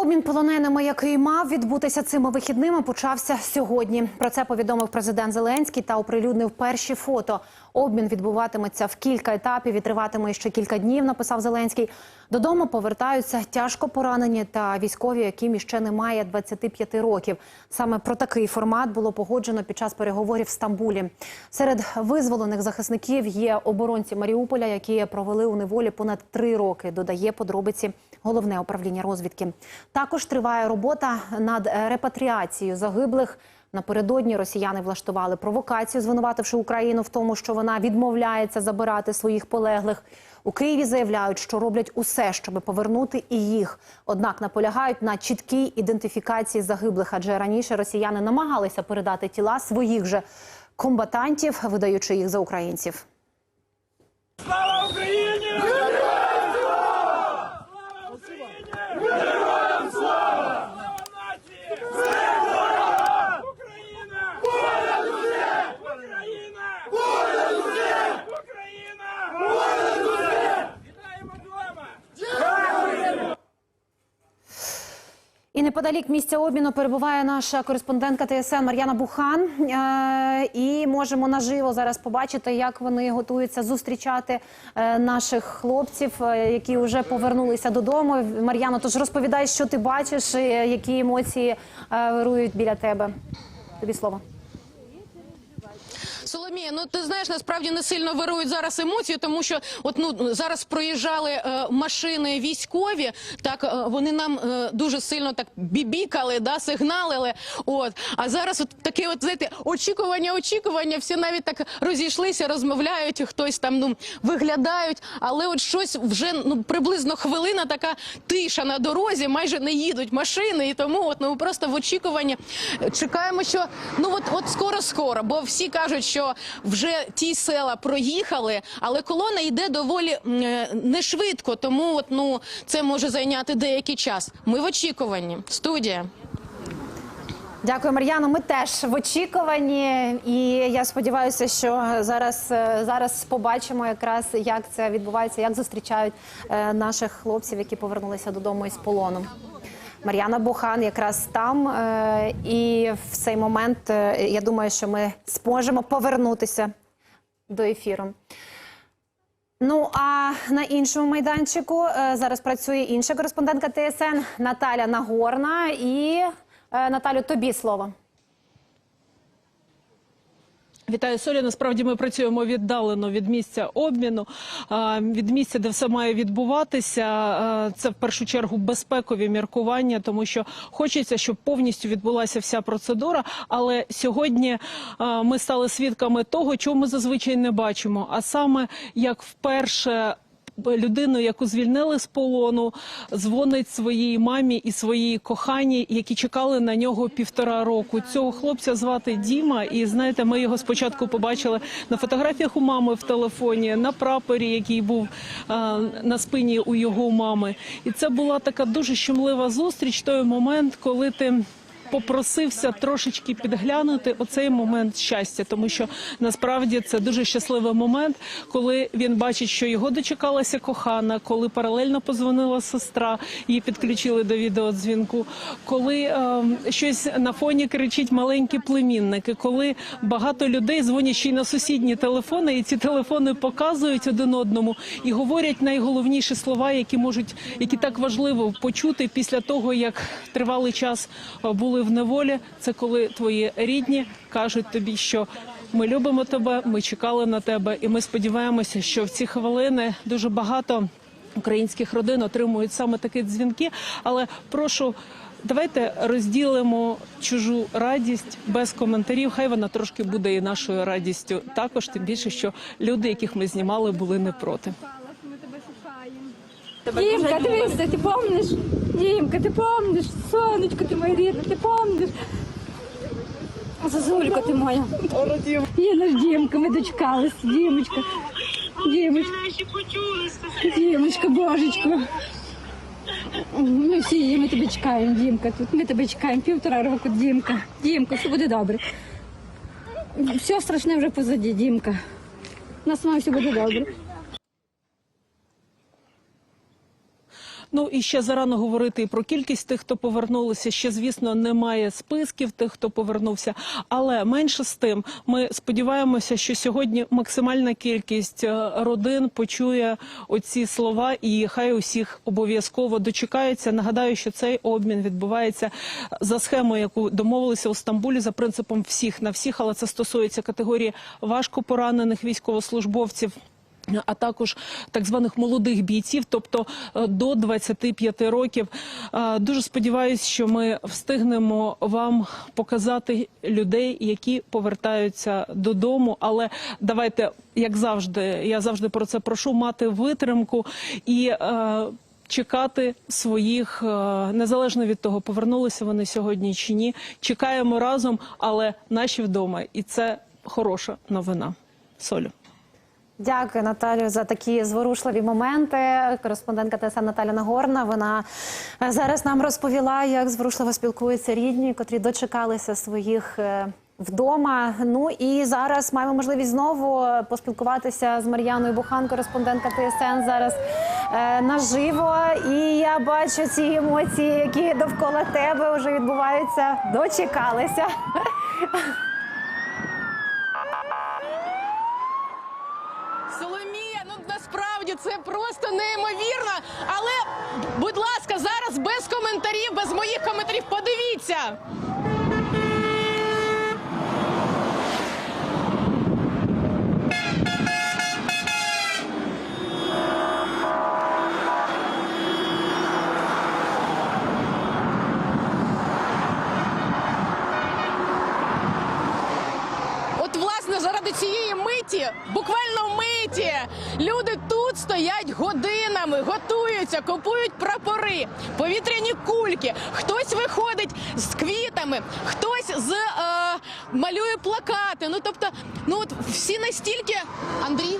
Обмін полоненими, який мав відбутися цими вихідними, почався сьогодні. Про це повідомив президент Зеленський та оприлюднив перші фото. Обмін відбуватиметься в кілька етапів і триватиме ще кілька днів. Написав Зеленський. Додому повертаються тяжко поранені та військові, яким іще немає 25 років. Саме про такий формат було погоджено під час переговорів в Стамбулі. Серед визволених захисників є оборонці Маріуполя, які провели у неволі понад три роки. Додає подробиці головне управління розвідки. Також триває робота над репатріацією загиблих. Напередодні росіяни влаштували провокацію, звинувативши Україну в тому, що вона відмовляється забирати своїх полеглих. У Києві заявляють, що роблять усе, щоб повернути і їх. Однак наполягають на чіткій ідентифікації загиблих, адже раніше росіяни намагалися передати тіла своїх же комбатантів, видаючи їх за українців. Слава Україні! Героям слава! Слава Україні! Героям слава! Слава нації! Слава! Україна! Понад усе! Україна! Понад усе! Україна! Понад усе! Вітаємо вдома! І неподалік місця обміну перебуває наша кореспондентка ТСН Мар'яна Бухан. Е, І можемо наживо зараз побачити, як вони готуються зустрічати е, наших хлопців, е, які вже повернулися додому. Мар'яно, тож розповідай, що ти бачиш, які емоції вирують біля тебе. Тобі слово. Соломія, ну ти знаєш, насправді не сильно вирують зараз емоції, тому що от ну зараз проїжджали е, машини військові. Так е, вони нам е, дуже сильно так бібікали, да, сигналили. От а зараз от таке, от знаєте, очікування, очікування. Всі навіть так розійшлися, розмовляють. Хтось там ну виглядають, але от щось вже ну приблизно хвилина така тиша на дорозі, майже не їдуть машини, і тому от ну просто в очікуванні чекаємо, що ну от от скоро, скоро, бо всі кажуть, що вже ті села проїхали, але колона йде доволі е, не швидко, тому от ну це може зайняти деякий час. Ми в очікуванні. Студія. Дякую, Мар'яно. Ми теж в очікуванні, і я сподіваюся, що зараз, е, зараз побачимо якраз, як це відбувається, як зустрічають е, наших хлопців, які повернулися додому із полону. Мар'яна Бухан якраз там, е, і в цей момент е, я думаю, що ми зможемо повернутися до ефіру. Ну а на іншому майданчику е, зараз працює інша кореспондентка ТСН Наталя Нагорна. І Наталю, тобі слово. Вітаю Соля. Насправді ми працюємо віддалено від місця обміну, від місця, де все має відбуватися. Це в першу чергу безпекові міркування, тому що хочеться, щоб повністю відбулася вся процедура. Але сьогодні ми стали свідками того, чого ми зазвичай не бачимо. А саме як вперше. Людину, яку звільнили з полону, дзвонить своїй мамі і своїй коханій, які чекали на нього півтора року. Цього хлопця звати Діма, і знаєте, ми його спочатку побачили на фотографіях у мами в телефоні, на прапорі, який був на спині у його мами. І це була така дуже щемлива зустріч. Той момент, коли ти попросився трошечки підглянути оцей момент щастя, тому що насправді це дуже щасливий момент, коли він бачить, що його дочекалася кохана, коли паралельно позвонила сестра, її підключили до відеодзвінку, коли е, щось на фоні кричить маленькі племінники, коли багато людей дзвонять ще й на сусідні телефони, і ці телефони показують один одному і говорять найголовніші слова, які можуть, які так важливо почути після того, як тривалий час е, були в неволі. Це коли твої рідні кажуть тобі, що ми любимо тебе, ми чекали на тебе, і ми сподіваємося, що в ці хвилини дуже багато українських родин отримують саме такі дзвінки. Але прошу. Давайте розділимо чужу радість без коментарів. Хай вона трошки буде і нашою радістю. Також тим більше, що люди, яких ми знімали, були не проти. Дімка, дивися, ти помниш? Дімка, ти помниш? Сонечко, ти моя рідна, ти помниш? Зазулька ти моя. Є наш Дімка, ми дочекались. Дімочка, Дімочка, Дімочка, божечко. Ми всі, ми тебе чекаємо, Дімка. Тут ми тебе чекаємо півтора року, Дімка. Дімка, все буде добре. Все страшне вже позаді, Дімка. У нас має все буде добре. Ну і ще зарано говорити і про кількість тих, хто повернулися. Ще звісно немає списків тих, хто повернувся. Але менше з тим, ми сподіваємося, що сьогодні максимальна кількість е, родин почує оці слова, і хай усіх обов'язково дочекаються. Нагадаю, що цей обмін відбувається за схемою, яку домовилися у Стамбулі за принципом всіх на всіх, але це стосується категорії важко поранених військовослужбовців. А також так званих молодих бійців, тобто е, до 25 років. Е, Дуже сподіваюся, що ми встигнемо вам показати людей, які повертаються додому. Але давайте, як завжди, я завжди про це прошу, мати витримку і. е, Чекати своїх незалежно від того, повернулися вони сьогодні чи ні. Чекаємо разом, але наші вдома, і це хороша новина. Солю. Дякую, Наталю, за такі зворушливі моменти. Кореспондентка ТСН Наталя Нагорна. Вона е, зараз нам розповіла, як зворушливо спілкуються рідні, котрі дочекалися своїх. е, Вдома, ну і зараз маємо можливість знову поспілкуватися з Мар'яною Бухан, кореспондентка ТСН зараз е, наживо. І я бачу ці емоції, які довкола тебе вже відбуваються. Дочекалися. Соломія, ну насправді це просто неймовірно. Але, будь ласка, зараз без коментарів, без моїх коментарів. Подивіться. Заради цієї миті, буквально миті, люди тут стоять годинами, готуються, купують прапори, повітряні кульки. Хтось виходить з квітами, хтось з е, малює плакати. Ну тобто, ну от всі настільки, Андрій,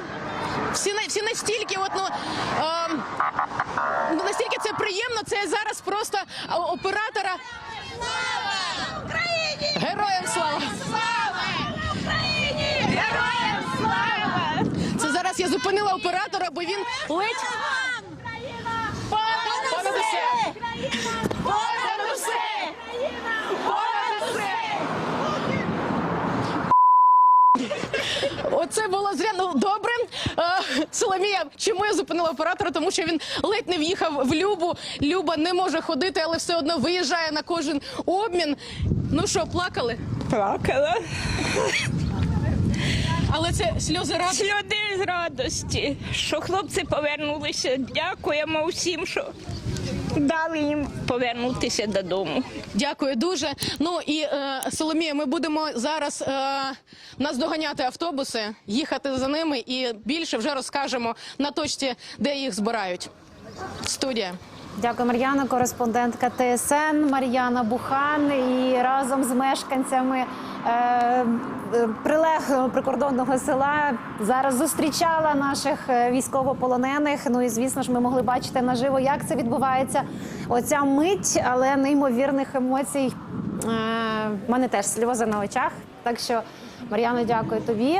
всі всі настільки, от ну. Е, настільки це приємно. Це зараз просто е, оператора. Слава Україні! Героям слава! Героям слава! Це зараз я зупинила оператора, бо він ледь. Понад усе! Понад усе! Понад усе! Оце було зря. Ну добре. Е, Соломія, чому я зупинила оператора? Тому що він ледь не в'їхав в Любу. Люба не може ходити, але все одно виїжджає на кожен обмін. Ну що, плакали? Плакала. Але це сльози радості. Сльози з радості, що хлопці повернулися. Дякуємо всім, що дали їм повернутися додому. Дякую дуже. Ну і е, Соломія, ми будемо зараз е, наздоганяти автобуси, їхати за ними і більше вже розкажемо на точці, де їх збирають. Студія. Дякую, Мар'яна, кореспондентка ТСН Мар'яна Бухан. І разом з мешканцями е, е, прилеглого прикордонного села зараз зустрічала наших е, військовополонених. Ну і звісно ж, ми могли бачити наживо, як це відбувається. Оця мить, але неймовірних емоцій. Е, мене теж сльози на очах. Так що, Мар'яно, дякую тобі.